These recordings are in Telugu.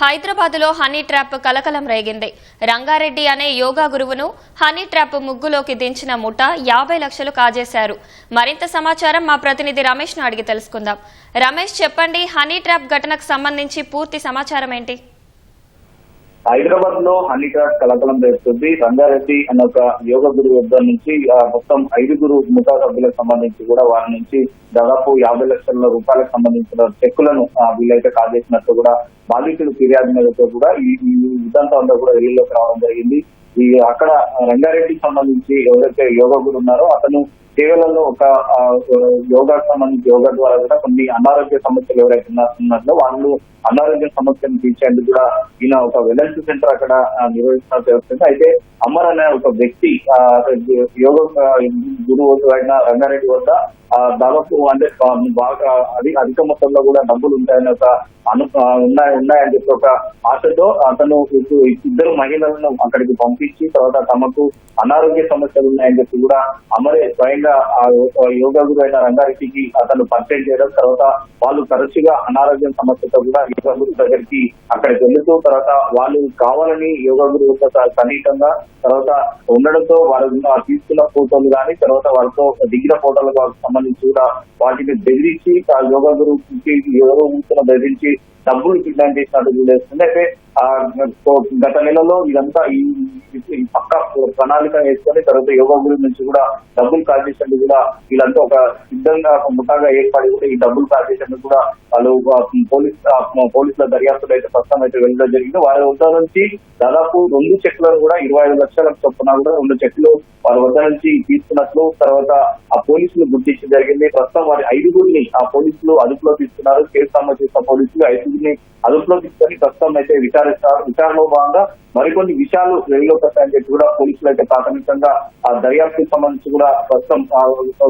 హైదరాబాద్లో హనీ ట్రాప్ కలకలం రేగింది. రంగారెడ్డి అనే యోగా గురువును హనీ ట్రాప్ ముగ్గులోకి దించిన ముఠ యాభై లక్షలు కాజేశారు. మరింత సమాచారం మా ప్రతినిధి రమేష్ను అడిగి తెలుసుకుందాం. రమేష్ చెప్పండి హనీ ట్రాప్ ఘటనకు సంబంధించి పూర్తి సమాచారం ఏంటి? హైదరాబాద్లో హనీట్రాక్ కలకలం రేపుతుంది రంగారెడ్డి అనే ఒక యోగ గురు వద్ద నుంచి మొత్తం ఐదుగురు ముఠా సభ్యులకు సంబంధించి కూడా వారి నుంచి దాదాపు యాభై లక్షల రూపాయలకు సంబంధించిన చెక్కులను వీలైతే వీళ్ళైతే కాజేసినట్టు కూడా బాధితులు ఫిర్యాదు మేరకు కూడా ఈ ఇదంతా అంతా కూడా వెలుగులోకి రావడం జరిగింది. ఈ అక్కడ రంగారెడ్డికి సంబంధించి ఎవరైతే యోగ గురు ఉన్నారో అతను సేవలలో ఒక యోగా యోగాకు సంబంధించి యోగా ద్వారా కూడా కొన్ని అనారోగ్య సమస్యలు ఎవరైతే ఉన్నా- ఉన్నట్లో వాళ్ళు అనారోగ్య సమస్యను తీర్చేందుకు కూడా ఈయన ఒక వెలెన్స్ సెంటర్ అక్కడ ఆ, నిర్వహిస్తున్నట్టు తెలుస్తుంది అయితే అమర్ అనే ఒక వ్యక్తి ఆ, యోగ గురువు అయిన రంగారెడ్డి వద్ద దాదాపు అంటే బాగా అది అధిక మొత్తంలో కూడా డబ్బులు ఉంటాయని ఒక అను ఉన్నాయి ఉన్నాయని చెప్పి ఒక ఆశతో అతను ఇద్దరు మహిళలను అక్కడికి పంపి పంపించి తర్వాత తమకు అనారోగ్య సమస్యలు ఉన్నాయని చెప్పి కూడా అమరే స్వయంగా ఆ యోగా గురు అయిన రంగారెడ్డికి అతను పరిచయం చేయడం తర్వాత వాళ్ళు తరచుగా అనారోగ్యం సమస్యతో కూడా యోగా గురు దగ్గరికి అక్కడికి వెళ్తూ తర్వాత వాళ్ళు కావాలని యోగా గురు సన్నిహితంగా తర్వాత ఉండడంతో వారు తీసుకున్న ఫోటోలు కానీ తర్వాత వాళ్ళతో దిగిన ఫోటోలకు వాళ్ళకి సంబంధించి కూడా వాటిని బెదిరించి ఆ యోగా గురువుకి ఎవరో ఉంటున్న బెదిరించి డబ్బులు డిమాండ్ చేసినట్టు చూడేస్తుంది అయితే ఆ గత నెలలో ఇదంతా ఈ ఈ పక్క ప్రణాళిక వేసుకొని తర్వాత యోగా గురి నుంచి కూడా డబ్బులు కాజేసినట్టు కూడా వీళ్ళంతా ఒక సిద్ధంగా ఒక ముఠాగా ఏర్పడి కూడా ఈ డబ్బులు కాజేసినట్టు కూడా వాళ్ళు పోలీస్ పోలీసుల దర్యాప్తులు అయితే ప్రస్తుతం అయితే వెళ్ళడం జరిగింది. వారి వద్ద నుంచి దాదాపు రెండు చెక్కులను కూడా ఇరవై ఐదు లక్షల చొప్పున కూడా రెండు చెట్లు వారి వద్ద నుంచి తీసుకున్నట్లు తర్వాత ఆ పోలీసులు గుర్తించి జరిగింది. ప్రస్తుతం వారి ఐదుగురిని ఆ పోలీసులు అదుపులో తీసుకున్నారు. కేసు నమోదు చేసిన పోలీసులు ఐదుగురిని అదుపులో తీసుకొని ప్రస్తుతం అయితే విచారిస్తారు. విచారణలో భాగంగా మరికొన్ని విషయాలు వెలుగులోకి వస్తాయని చెప్పి కూడా పోలీసులు అయితే ప్రాథమికంగా ఆ దర్యాప్తుకు సంబంధించి కూడా ప్రస్తుతం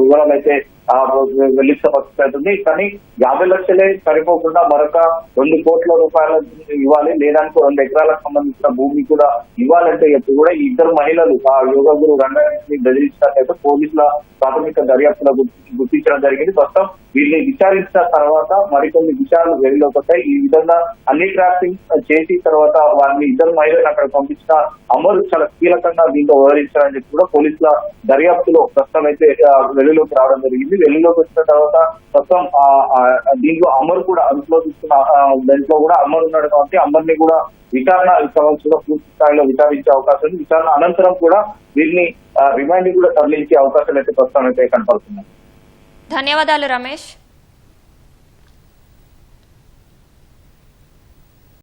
వివరాలు అయితే ఆ పరిస్థితి అవుతుంది. కానీ యాభై లక్షలే సరిపోకుండా మరొక రెండు కోట్ల రూపాయలు ఇవ్వాలి. లేదానికి రెండు ఎకరాలకు సంబంధించిన భూమి కూడా ఇవ్వాలంటే చెప్పి కూడా ఇద్దరు మహిళలు ఆ యోగా గురు రంగారెడ్డిని బెదిరించినట్లయితే పోలీసుల ప్రాథమిక దర్యాప్తులో గుర్తించడం జరిగింది. ప్రస్తుతం వీళ్ళని విచారించిన తర్వాత మరికొన్ని విషయాలు వెలుగులోకి వస్తాయి. ఈ విధంగా అన్ని ట్రాఫింగ్ చేసి తర్వాత వారిని ఇద్దరు మహిళలు అక్కడ పంపించిన అమలు చాలా కీలకంగా దీంతో వ్యవహరించారని చెప్పి కూడా పోలీసుల దర్యాప్తులో ప్రస్తుతం అయితే ఆ, వెలుగులోకి రావడం జరిగింది. వెలుగులోకి వచ్చిన తర్వాత ప్రస్తుతం దీంట్లో అమర్ కూడా అదుపులో తీసుకున్న ఆ, దాంట్లో కూడా అమర్ ఉన్నాడు కాబట్టి అమర్ని కూడా విచారణ సమస్య కూడా పూర్తి స్థాయిలో విచారించే అవకాశం ఉంది. విచారణ అనంతరం కూడా వీరిని రిమైండ్ కూడా తరలించే అవకాశాలు అయితే ప్రస్తుతం అయితే కనపడుతున్నాయి. ధన్యవాదాలు రమేష్.